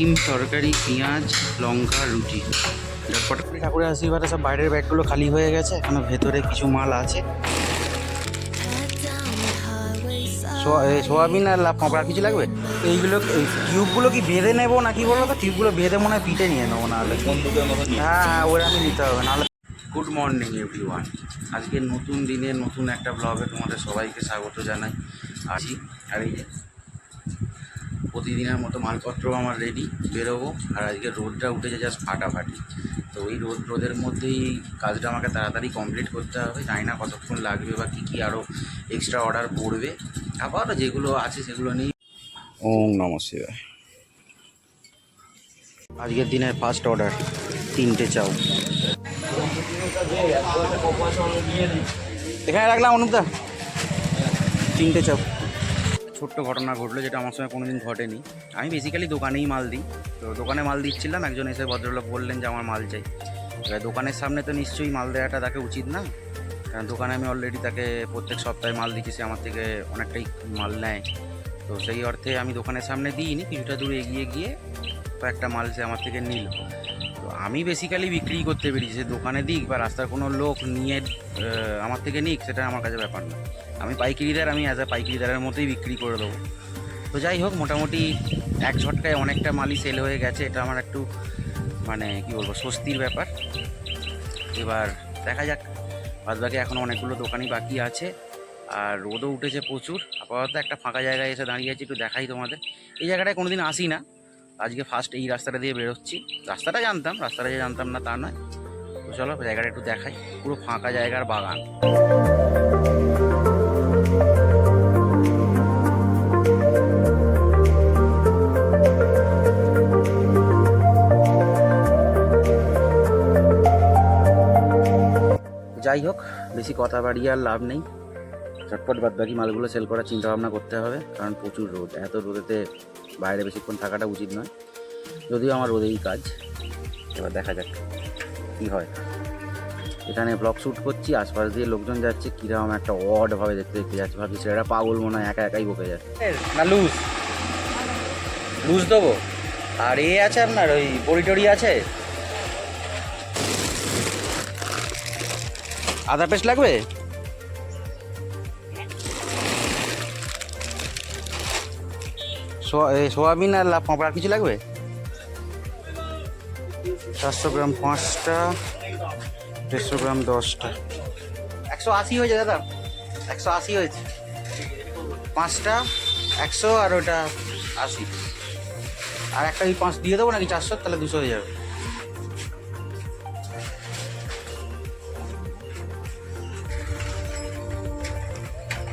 ডিম তরকারি পেঁয়াজ লঙ্কা রুটি। ঝটপট করে ঠাকুরের আশীর্বাদে সব বাইরের ব্যাগগুলো খালি হয়ে গেছে। এখনও ভেতরে কিছু মাল আছে। সোয়া- সোয়াবিন আর লাভ পাঁপড় কিছু লাগবে? এইগুলো এই টিউবগুলো কি বেঁধে নেব নাকি বলো তো টিউবগুলো বেঁধে মনে হয় পিঠে নিয়ে নেব নাহলে। হ্যাঁ হ্যাঁ ওরা আমি নিতে হবে নাহলে গুড মর্নিং এভরি ওয়ান আজকে নতুন দিনে নতুন একটা ব্লগে তোমাদের সবাইকে স্বাগত জানাই। আসি আর এই প্রতিদিনের মতো মালপত্র আমার রেডি বেরোবো। আর আজকে রোদটা উঠেছে জাস্ট ফাটাফাটি। তো ওই রোদ রোদের মধ্যেই কাজটা আমাকে তাড়াতাড়ি কমপ্লিট করতে হবে। জানি না কতক্ষণ লাগবে বা কী কী আরও এক্সট্রা অর্ডার পড়বে। আবার যেগুলো আছে সেগুলো নিয়ে ওম নম শিবায়। আজকের দিনের ফার্স্ট অর্ডার তিনটে চাও এখানে রাখলাম অনুপদা। তিনটে চাপ ছোট্ট ঘটনা ঘটলো যেটা আমার সঙ্গে কোনোদিন ঘটেনি। আমি বেসিক্যালি দোকানেই মাল দিই। তো দোকানে মাল দিচ্ছিলাম, একজন এসে ভদ্রলোক বললেন যে আমার মাল চাই। এবার দোকানের সামনে তো নিশ্চয়ই মাল দেওয়াটা তাকে উচিত না। কারণ দোকানে আমি অলরেডি তাকে প্রত্যেক সপ্তাহে মাল দিচ্ছি, সে আমার থেকে অনেকটাই মাল নেয়। তো সেই অর্থে আমি দোকানের সামনে দিইনি, কিছুটা দূরে এগিয়ে গিয়ে কয়েকটা মাল সে আমার থেকে নিল। আমি বেসিক্যালি বিক্রি করতে পেরেছি। সে দোকানে দিক বা রাস্তার কোনো লোক নিয়ে আমার থেকে নিক, সেটা আমার কাছে ব্যাপার না। আমি পাইকারিদার আমি অ্যাজ আ পাইকারিদারের মতোই বিক্রি করে দেবো। তো যাই হোক, মোটামুটি এক ঝটকায় অনেকটা মালই সেল হয়ে গেছে। এটা আমার একটু মানে কি বলব, স্বস্তির ব্যাপার। এবার দেখা যাক। বাদ বাকি এখনও অনেকগুলো দোকানই বাকি আছে। আর রোদও উঠেছে প্রচুর। আপাতত একটা ফাঁকা জায়গায় এসে দাঁড়িয়ে আছি, একটু দেখাই তোমাদের। এই জায়গাটায় কোনোদিন আসি না আজকে ফার্স্ট এই রাস্তাটা দিয়ে বেরোচ্ছি। রাস্তাটা জানতাম, রাস্তাটা যে জানতাম না তা নয়। তো চলো, জায়গাটা একটু দেখাই। পুরো ফাঁকা জায়গার বাগান। যাই হোক, বেশি কথা বাড়িয়ে আর লাভ নেই। চটপট বাদ বাকি মালগুলো সেল করার চিন্তা ভাবনা করতে হবে, কারণ প্রচুর রোদ। এত রোদেতে বাইরে বেশিক্ষণ থাকাটা উচিত নয়। যদিও আমার রোদেই কাজ। এবার দেখা যাক কী হয়। এখানে ব্লগ শ্যুট করছি, আশপাশ দিয়ে লোকজন যাচ্ছে কীরকম একটা অড ভাবে দেখতে দেখতে যাচ্ছে। ভাবছি সেটা পাগল মনে হয়, একা একাই বকে যাচ্ছে। না লুজ লুজ দেবো? আর এ আছে আপনার, ওই বড়ি আছে? আদা পেস্ট লাগবে? সোয়াবিন আর পাঁপড় আর কিছু লাগবে? চারশো গ্রাম পাঁচটা, দেড়শো গ্রাম দশটা। একশো আশি হয়েছে দাদা। একশো আশি হয়েছে। পাঁচটা, একশো আর ওটা আশি। আর একটা ওই পাঁচ দিয়ে দেবো নাকি চারশো, তাহলে দুশো হয়ে যাবে।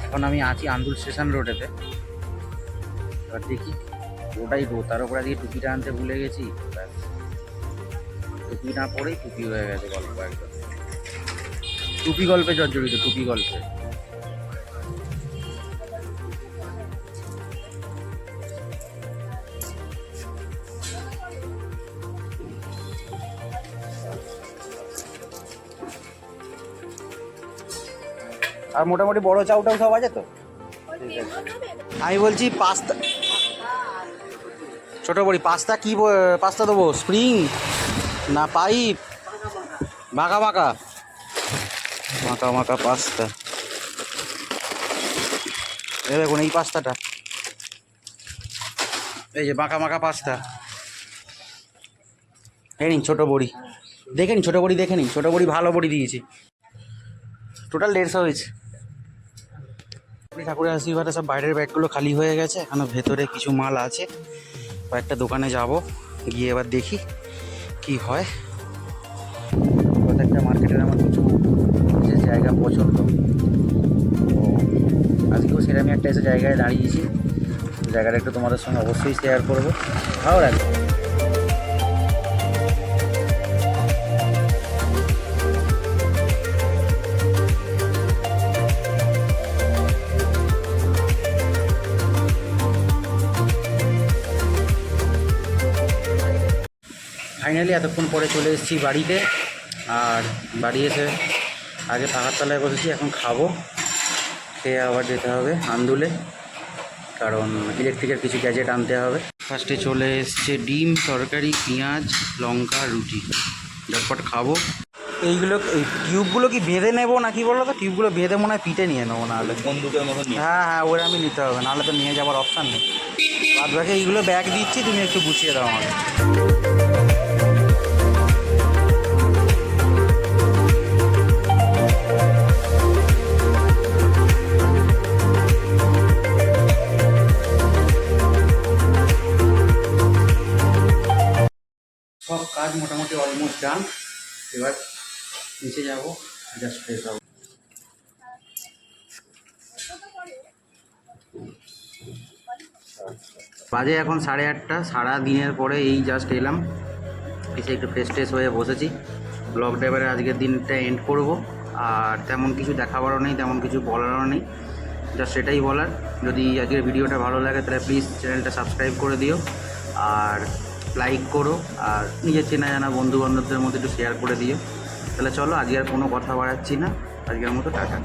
এখন আমি আছি আন্দুল স্টেশন রোডেতে। এবার দেখি ওটাই রোড তার উপরে আজকে টুপিটা আনতে ভুলে গেছি। ব্যাস। টুপি না পরেই টুপি হয়ে গেছে গল্প একদম। টুপি গল্পে জর্জরিত টুপি গল্পে। আর মোটামুটি বড় চাউটাও সব আছে তো? আমি বলছি পাস্তা ছোট বড়ি, পাস্তা কি পাস্তা দেবো? স্প্রিং? না, পাইপ? বাঁকা বাঁকা বাঁকা বাঁকা পাস্তা। এই দেখুন এই পাস্তাটা। এই যে বাঁকা বাঁকা পাস্তা। এই নিন ছোটো বড়ি। দেখে নিন, ছোটো বড়ি দেখে নিন। ছোটো বড়ি ভালো বড়ি দিয়েছি। টোটাল দেড়শো হয়েছে। ঠাকুরের আশীর্বাদে সব বাইরের ব্যাগগুলো খালি হয়ে গেছে। এখনও ভেতরে কিছু মাল আছে। কয়েকটা দোকানে যাব, গিয়ে এবার দেখি কি হয়। প্রত্যেকটা মার্কেটের আমার কিছু জায়গা পছন্দ। তো আজকেও সেরকমই একটা এসে জায়গায় দাঁড়িয়েছি। জায়গাটা একটু তোমাদের সঙ্গে অবশ্যই শেয়ার করব। ভালো লাগবে ফাইনালি এতক্ষণ পরে চলে এসেছি বাড়িতে। আর বাড়ি এসে আগে পাখার তলায় বসেছি এখন খাব। খেয়ে আবার যেতে হবে আন্দুলে কারণ ইলেকট্রিকের কিছু গ্যাজেট আনতে হবে। ফার্স্টে চলে এসছে ডিম তরকারি পেঁয়াজ লঙ্কা রুটি। ঝটপট খাব। এইগুলো এই টিউবগুলো কি বেঁধে নেব না কি বলো তো? টিউবগুলো বেঁধে মনে হয় পিঠে নিয়ে নেব নাহলে। বন্দুকের মতো হ্যাঁ হ্যাঁ ওরা আমি নিতে হবে নাহলে তো নিয়ে যাওয়ার অপশান নেই। বাদ বাকি এইগুলো ব্যাগ দিচ্ছি তুমি একটু গুছিয়ে দাও আমাকে। অলমোস্ট ডান এবার নিচে যাব জাস্ট ফ্রেশ হব বাজে এখন সাড়ে আটটা, সারা দিনের পরে এই জাস্ট এলাম। এসে একটু ফ্রেশ ট্রেশ হয়ে বসেছি। ব্লগ ড্রাইভারে আজকের দিনটা এন্ড করব। আর তেমন কিছু দেখাবারও নেই, তেমন কিছু বলারও নেই। জাস্ট সেটাই বলার। যদি আজকের ভিডিওটা ভালো লাগে, তাহলে প্লিজ চ্যানেলটা সাবস্ক্রাইব করে দিও। আর লাইক করো আর নিজের চেনা জানা বন্ধুবান্ধবদের মধ্যে একটু শেয়ার করে দিও। তাহলে চলো, আজকে আর কোনো কথা বাড়াচ্ছি না। আজকের মতো টাটা।